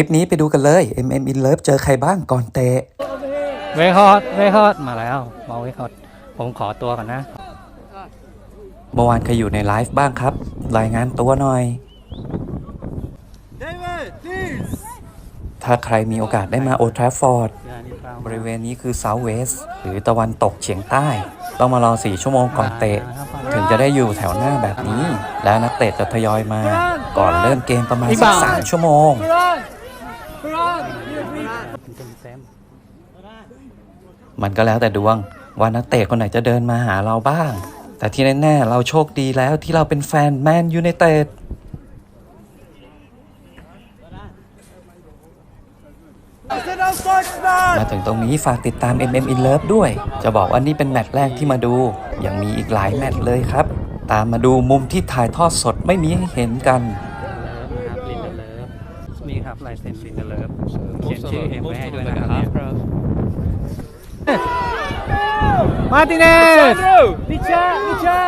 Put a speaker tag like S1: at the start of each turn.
S1: คลิปนี้ไปดูกันเลย MM in Love เจอใครบ้างก่อนเตะ
S2: เวคอร์ดเวคอร์ดมาแล้วมาเวคอร์ดผมขอตัวก่อนนะ
S1: เมื่อวานใครอยู่ในไลฟ์บ้างครับ รายงานตัวหน่อย ถ้าใครมีโอกาสได้มาโอทราฟอร์ด บริเวณนี้คือ South West หรือตะวันตกเฉียงใต้ ต้องมารอ 4 ชั่วโมงก่อนเตะ ถึงจะได้อยู่แถวหน้าแบบนี้ แล้วนักเตะจะทยอยมา ก่อนเริ่มเกมประมาณสักสามชั่วโมง
S2: เต็ มั
S1: นก็แล้วแต่ดวงว่านักเตะคนไหนจะเดินมาหาเราบ้าง แต่ที่แน่ๆเราโชคดีแล้วที่เราเป็นแฟนแมนยูไนเต็ดมาถึงตรงนี้ฝากติดตาม MM in Love ด้วย จะบอกว่านี่เป็นแมตช์แรกที่มาดู ยังมีอีกหลายแมตช์เลยครับ ตามมาดูมุมที่ถ่ายทอดสดไม่มีให้เห็นกัน
S2: นี่ครับลายเซ็นลินเดอร์เลิฟ เขียนชื่อเอ็มไว้ให้ด้วยนะครับเนี่ยมาร์ติเนส
S3: Micha, Micha.